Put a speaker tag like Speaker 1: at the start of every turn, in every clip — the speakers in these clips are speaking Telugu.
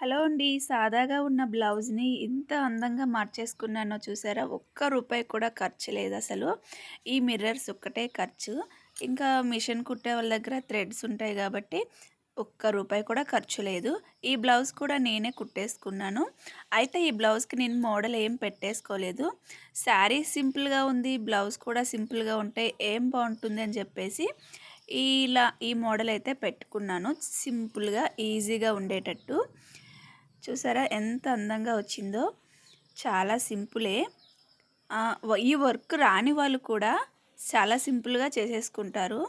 Speaker 1: హలో అండి. సాదాగా ఉన్న బ్లౌజ్‌ని ఇంత అందంగా మార్చేసుకున్నానో చూసారా? ఒక్క రూపాయి కూడా ఖర్చు లేదు అసలు ఈ మిర్రర్స్ ఒక్కటే ఖర్చు. ఇంకా మిషన్ కుట్టే వాళ్ళ దగ్గర థ్రెడ్స్ ఉంటాయి కాబట్టి ఒక్క రూపాయి కూడా ఖర్చు లేదు. ఈ బ్లౌజ్ కూడా నేనే కుట్టేసుకున్నాను. అయితే ఈ బ్లౌజ్‌కి నేను మోడల్ ఏం పెట్టేసుకోలేదు. శారీ సింపుల్‌గా ఉంది. బ్లౌజ్ కూడా సింపుల్‌గా ఉంటే ఏం బాగుంటుంది అని చెప్పేసి ఇలా ఈ మోడల్ అయితే పెట్టుకున్నాను. సింపుల్‌గా, ఈజీగా ఉండేటట్టు. చూసారా ఎంత అందంగా వచ్చిందో? చాలా సింపులే. ఈ వర్క్ రాని వాళ్ళు కూడా చాలా సింపుల్గా చేసేసుకుంటారు.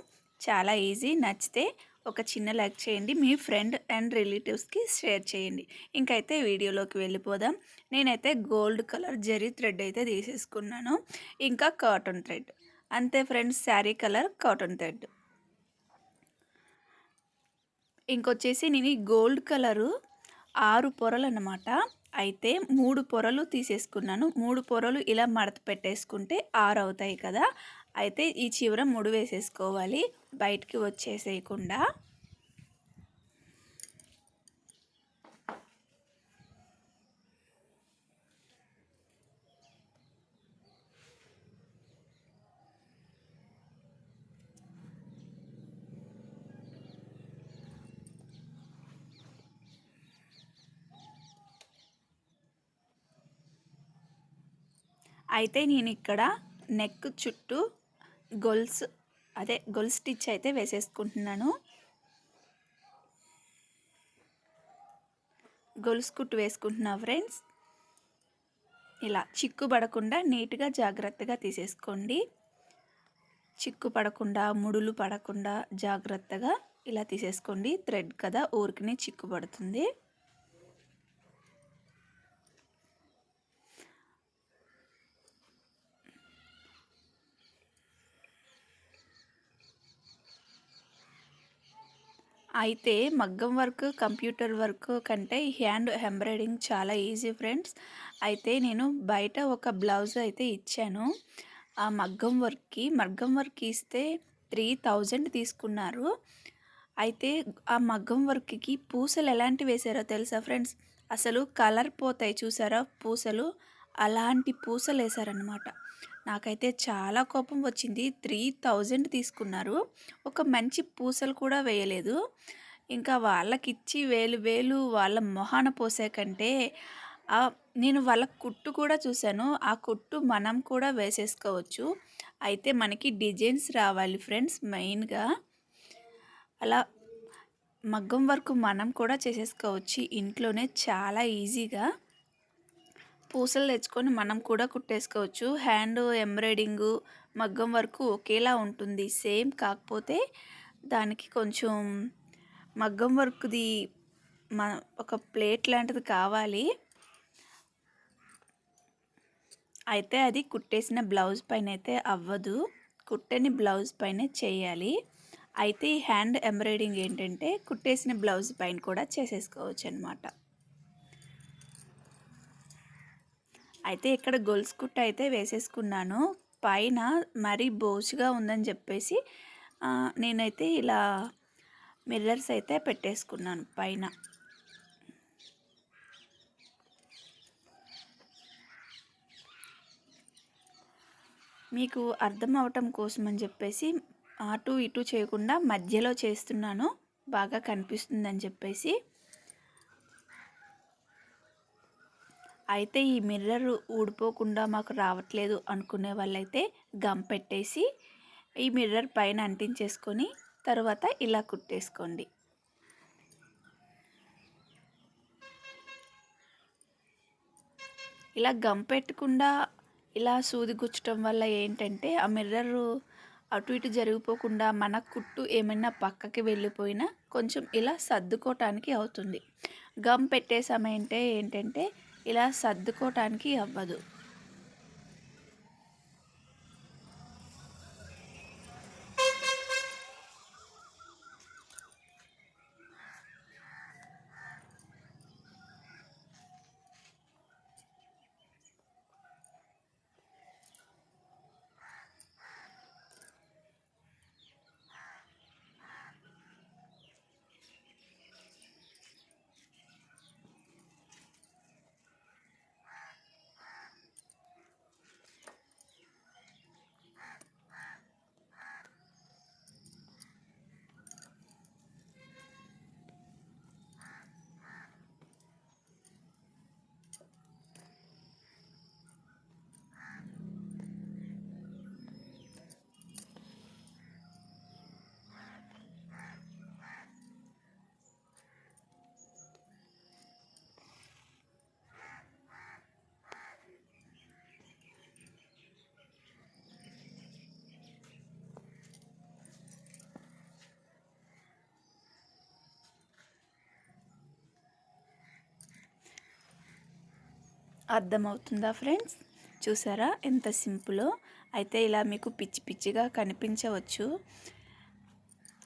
Speaker 1: చాలా ఈజీ. నచ్చితే ఒక చిన్న లైక్ చేయండి. మీ ఫ్రెండ్ అండ్ రిలేటివ్స్కి షేర్ చేయండి. ఇంకైతే వీడియోలోకి వెళ్ళిపోదాం. నేనైతే గోల్డ్ కలర్ జరీ థ్రెడ్ అయితే తీసేసుకున్నాను. ఇంకా కాటన్ థ్రెడ్. అంతే friends saree colour cotton thread. ఇంకొచ్చేసి నేను ఈ గోల్డ్ కలరు ఆరు పొరలు అన్నమాట అయితే మూడు పొరలు తీసేసుకున్నాను. మూడు పొరలు ఇలా మడత పెట్టేసుకుంటే ఆరు అవుతాయి కదా. అయితే ఈ చివర ముడి వేసేసుకోవాలి. బయటికి వచ్చేసేయకుండా. అయితే నేను ఇక్కడ నెక్ చుట్టూ గొల్స్ అదే గొల్ స్టిచ్ అయితే వేసేసుకుంటున్నాను. గొలుసు కుట్టు వేసుకుంటున్నా ఫ్రెండ్స్. ఇలా చిక్కు పడకుండా నీట్గా జాగ్రత్తగా తీసేసుకోండి. చిక్కు పడకుండా ముడులు పడకుండా జాగ్రత్తగా ఇలా తీసేసుకోండి. థ్రెడ్ కదా ఊరికనే చిక్కు పడుతుంది. అయితే మగ్గం వర్క్ కంప్యూటర్ వర్క్ కంటే హ్యాండ్ ఎంబ్రాయిడింగ్ చాలా ఈజీ ఫ్రెండ్స్. అయితే నేను బయట ఒక బ్లౌజ్ అయితే ఇచ్చాను. ఆ మగ్గం వర్క్కి మగ్గం వర్క్ ఇస్తే త్రీ థౌజండ్ తీసుకున్నారు. అయితే ఆ మగ్గం వర్క్కి పూసలు ఎలాంటి వేశారో తెలుసా ఫ్రెండ్స్? అసలు కలర్ పోతాయి చూసారా? పూసలు అలాంటి పూసలు వేసారనమాట నాకైతే చాలా కోపం వచ్చింది. త్రీ థౌజండ్ తీసుకున్నారు. ఒక మంచి పూసలు కూడా వేయలేదు. ఇంకా వాళ్ళకిచ్చి వేలు వేలు వాళ్ళ మొహాన పోసే కంటే నేను వాళ్ళ కుట్టు కూడా చూశాను. ఆ కుట్టు మనం కూడా వేసేసుకోవచ్చు. అయితే మనకి డిజైన్స్ రావాలి ఫ్రెండ్స్ మెయిన్గా. అలా మగ్గం వరకు మనం కూడా చేసేసుకోవచ్చు. ఇంట్లోనే చాలా ఈజీగా. పూసలు తెచ్చుకొని మనం కూడా కుట్టేసుకోవచ్చు. హ్యాండ్ ఎంబ్రాయిడింగు మగ్గం వరకు ఒకేలా ఉంటుంది. సేమ్ కాకపోతే దానికి కొంచెం మగ్గం వర్క్ది మన ఒక ప్లేట్ లాంటిది కావాలి. అయితే అది కుట్టేసిన బ్లౌజ్ పైన అయితే అవ్వదు. కుట్టని బ్లౌజ్ పైన చేయాలి. అయితే ఈ హ్యాండ్ ఎంబ్రాయిడింగ్ ఏంటంటే కుట్టేసిన బ్లౌజ్ పైన కూడా చేసేసుకోవచ్చు అనమాట అయితే ఇక్కడ గొలుసు కుట్ట అయితే వేసేసుకున్నాను. పైన మరీ బోసుగా ఉందని చెప్పేసి నేనైతే ఇలా మిర్రర్స్ అయితే పెట్టేసుకున్నాను పైన. మీకు అర్థం అవటం కోసం అని చెప్పేసి అటు ఇటు చేయకుండా మధ్యలో చేస్తున్నాను. బాగా కనిపిస్తుందని చెప్పేసి. అయితే ఈ మిర్రర్ ఊడిపోకుండా మాకు రావట్లేదు అనుకునే వాళ్ళైతే గమ్ పెట్టేసి ఈ మిర్రర్ పైన అంటించేసుకొని తర్వాత ఇలా కుట్టేసుకోండి. ఇలా గమ్ పెట్టకుండా ఇలా సూది గుచ్చటం వల్ల ఏంటంటే ఆ మిర్రర్ అటు ఇటు జరిగిపోకుండా మన కుట్టు ఏమైనా పక్కకి వెళ్ళిపోయినా కొంచెం ఇలా సర్దుకోవటానికి అవుతుంది. గమ్ పెట్టేసామంటే ఏంటంటే ఇలా సర్దుకోవటానికి అవ్వదు. అర్థమవుతుందా ఫ్రెండ్స్? చూసారా? ఎంత సింపులో. అయితే ఇలా మీకు పిచ్చి పిచ్చిగా కనిపించవచ్చు.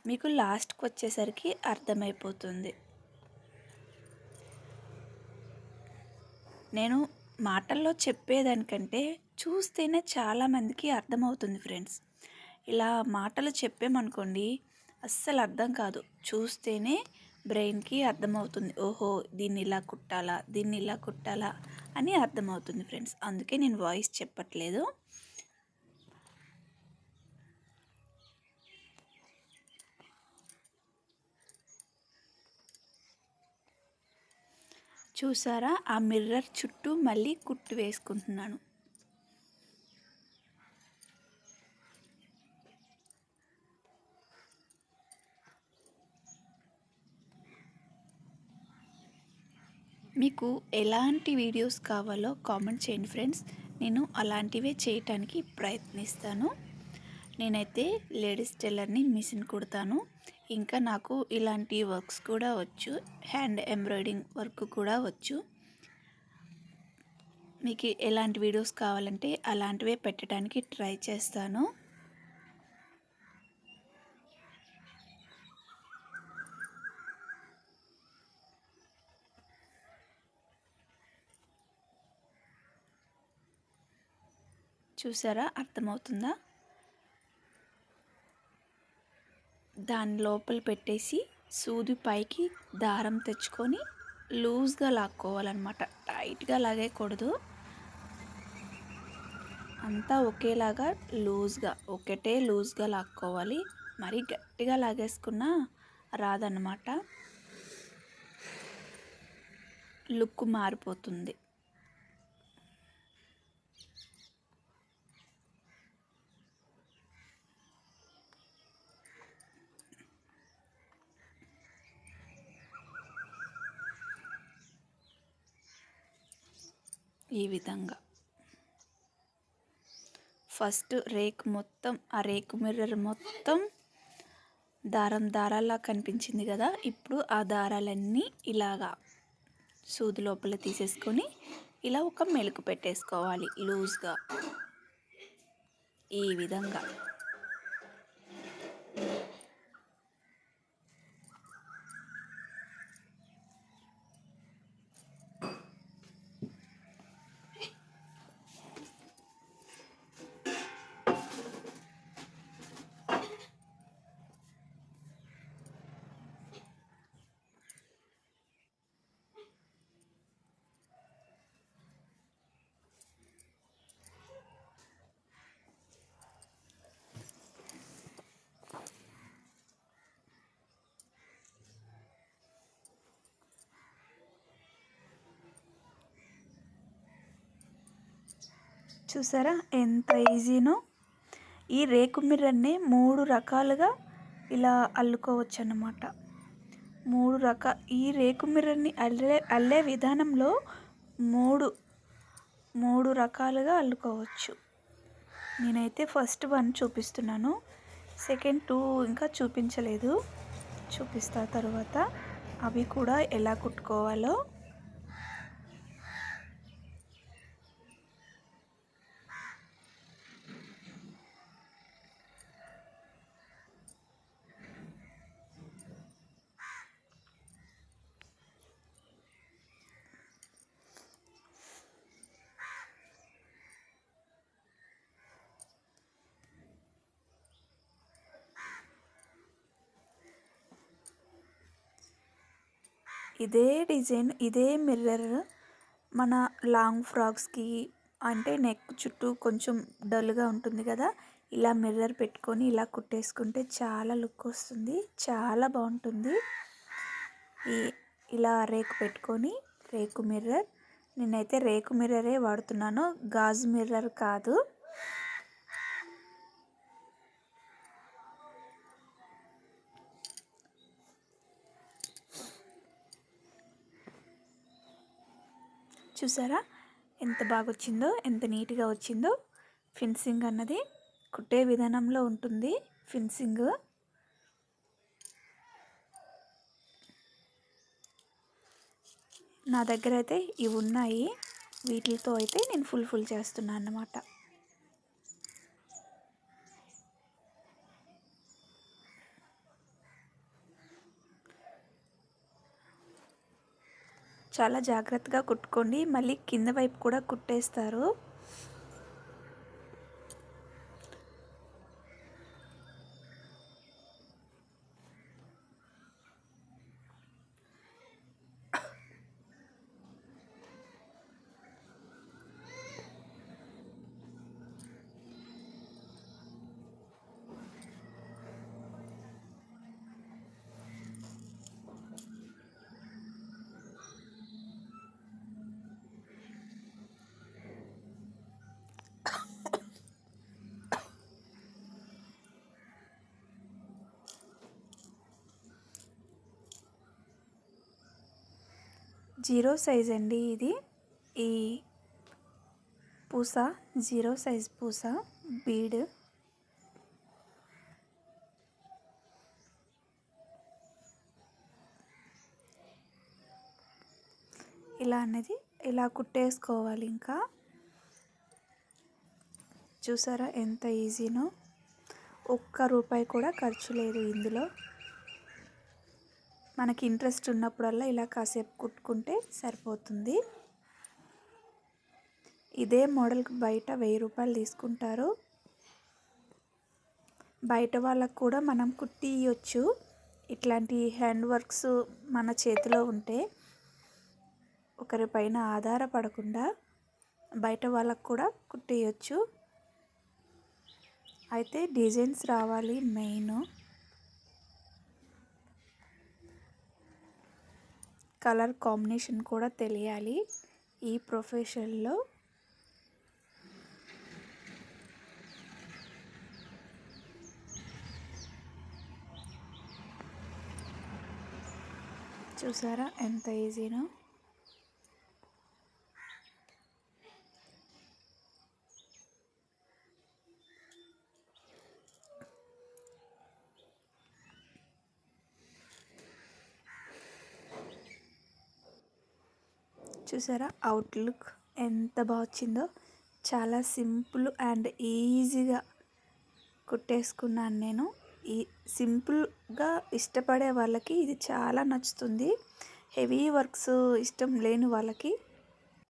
Speaker 1: మీకు లాస్ట్కి వచ్చేసరికి అర్థమైపోతుంది. నేను మాటల్లో చెప్పేదానికంటే చూస్తేనే చాలామందికి అర్థమవుతుంది ఫ్రెండ్స్. ఇలా మాటలు చెప్పామనుకోండి అస్సలు అర్థం కాదు. చూస్తేనే బ్రెయిన్కి అర్థమవుతుంది. ఓహో దీన్ని ఇలా కుట్టాలా దీన్ని ఇలా కుట్టాలా అని అర్థమవుతుంది ఫ్రెండ్స్. అందుకే నేను వాయిస్ చెప్పట్లేదు. చూసారా? ఆ మిర్రర్ చుట్టూ మళ్ళీ కుట్టు వేసుకుంటున్నాను. మీకు ఎలాంటి వీడియోస్ కావాలో కామెంట్ చేయండి ఫ్రెండ్స్. నేను అలాంటివే చేయటానికి ప్రయత్నిస్తాను. నేనైతే లేడీస్ టైలర్ని మిషన్ కుడతాను. ఇంకా నాకు ఇలాంటి వర్క్స్ కూడా వచ్చు. హ్యాండ్ ఎంబ్రాయిడింగ్ వర్క్ కూడా వచ్చు. మీకు ఎలాంటి వీడియోస్ కావాలంటే అలాంటివే పెట్టడానికి ట్రై చేస్తాను. చూసారా? అర్థమవుతుందా? దాని లోపల పెట్టేసి సూది పైకి దారం తెచ్చుకొని లూజ్గా లాక్కోవాలన్నమాట. టైట్గా లాగేయకూడదు. అంతా ఒకేలాగా లూజ్గా ఒకటే లూజ్గా లాక్కోవాలి. మరీ గట్టిగా లాగేసుకున్నా రాదన్నమాట. లుక్ మారిపోతుంది. ఈ విధంగా. ఫస్ట్ రేక్ మొత్తం ఆ రేకు మిర్రర్ మొత్తం దారం దారాలా కనిపించింది కదా? ఇప్పుడు ఆ దారాలన్నీ ఇలాగా సూది లోపల తీసేసుకొని ఇలా ఒక మెలుకు పెట్టేసుకోవాలి లూజ్గా. ఈ విధంగా. చూసారా? ఎంత ఈజీనో? ఈ రేకు మిర్రర్ని మూడు రకాలుగా ఇలా అల్లుకోవచ్చు అన్నమాట మూడు రక ఈ రేకు మిర్రర్ని అల్లే అల్లే విధానంలో మూడు మూడు రకాలుగా అల్లుకోవచ్చు. నేనైతే ఫస్ట్ వన్ చూపిస్తున్నాను. సెకండ్ టూ ఇంకా చూపించలేదు. చూపిస్తా తర్వాత అవి కూడా ఎలా కుట్టుకోవాలో. ఇదే డిజైన్ ఇదే మిర్రర్ మన లాంగ్ ఫ్రాక్స్కి అంటే నెక్ చుట్టూ కొంచెం డల్గా ఉంటుంది కదా ఇలా మిర్రర్ పెట్టుకొని ఇలా కుట్టేసుకుంటే చాలా లుక్ వస్తుంది చాలా బాగుంటుంది. ఈ ఇలా రేకు పెట్టుకొని రేకు మిర్రర్. నేనైతే రేకు మిర్రరే వాడుతున్నాను గాజు మిర్రర్ కాదు. చూసారా? ఎంత బాగా వచ్చిందో ఎంత నీట్గా వచ్చిందో. ఫిన్సింగ్ అన్నది కుట్టే విధానంలో ఉంటుంది. ఫిన్సింగ్. నా దగ్గర అయితే ఇవి ఉన్నాయి వీటితో అయితే నేను ఫుల్ ఫుల్ చేస్తున్నాను అన్నమాట చాలా జాగ్రత్తగా కుట్టుకోండి. మళ్ళీ కింద వైపు కూడా కుట్టేస్తారు. జీరో సైజ్ అండి ఇది. ఈ పూస జీరో సైజ్ పూస బీడ్. ఇలా అనేది ఇలా కుట్టేసుకోవాలి ఇంకా. చూసారా ఎంత ఈజీనో? ఒక్క రూపాయి కూడా ఖర్చు లేదు ఇందులో. మనకి ఇంట్రెస్ట్ ఉన్నప్పుడల్లా ఇలా కాసేపు కుట్టుకుంటే సరిపోతుంది. ఇదే మోడల్కి బయట వెయ్యి రూపాయలు తీసుకుంటారు. బయట వాళ్ళకు కూడా మనం కుట్టి ఇవ్వచ్చు ఇట్లాంటి హ్యాండ్ వర్క్స్ మన చేతిలో ఉంటే ఒకరి పైన ఆధారపడకుండా బయట వాళ్ళకు కూడా కుట్టేయచ్చు అయితే డిజైన్స్ రావాలి మెయిన్. కలర్ కాంబినేషన్ కూడా తెలియాలి ఈ ప్రొఫెషన్లో. చూసారా ఎంత ఈజీనో? చూసారా? అవుట్లుక్ ఎంత బాగా వచ్చిందో చాలా సింపుల్ అండ్ ఈజీగా కుట్టేసుకున్నాను నేను. ఈ సింపుల్గా ఇష్టపడే వాళ్ళకి ఇది చాలా నచ్చుతుంది. హెవీ వర్క్స్ ఇష్టం లేని వాళ్ళకి